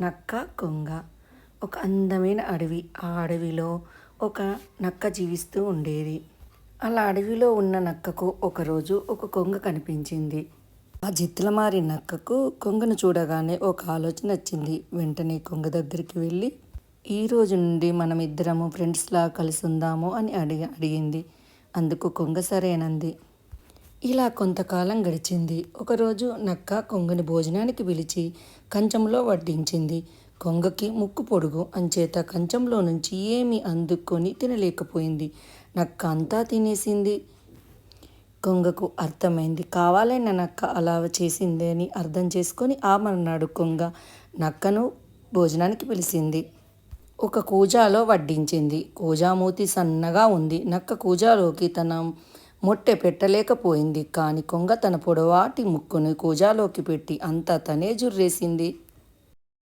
నక్క కొంగ. ఒక అందమైన అడవి. ఆ అడవిలో ఒక నక్క జీవిస్తూ ఉండేది. అలా అడవిలో ఉన్న నక్కకు ఒకరోజు ఒక కొంగ కనిపించింది. ఆ జిత్తులమారి నక్కకు కొంగను చూడగానే ఒక ఆలోచన వచ్చింది. వెంటనే కొంగ దగ్గరికి వెళ్ళి ఈ రోజు నుండి మనం ఇద్దరము ఫ్రెండ్స్లా కలిసి ఉందాము అని అడిగి అడిగింది. అందుకు కొంగ సరేనంది. ఇలా కొంతకాలం గడిచింది. ఒకరోజు నక్క కొంగని భోజనానికి పిలిచి కంచంలో వడ్డించింది. కొంగకి ముక్కు పొడుగు అంచేత కంచంలో నుంచి ఏమీ అందుకొని తినలేకపోయింది. నక్క అంతా తినేసింది. కొంగకు అర్థమైంది. కావాలైన నక్క అలా చేసింది అని అర్థం చేసుకొని ఆ మర్నాడు కొంగ. నక్కను భోజనానికి పిలిచింది. ఒక కూజాలో వడ్డించింది. కూజామూతి సన్నగా ఉంది. నక్క కూజాలోకి తన మొట్టె పెట్టలేకపోయింది. కానీ కొంగ తన పొడవాటి ముక్కుని కూజాలోకి పెట్టి అంతా తనే జుర్రేసింది.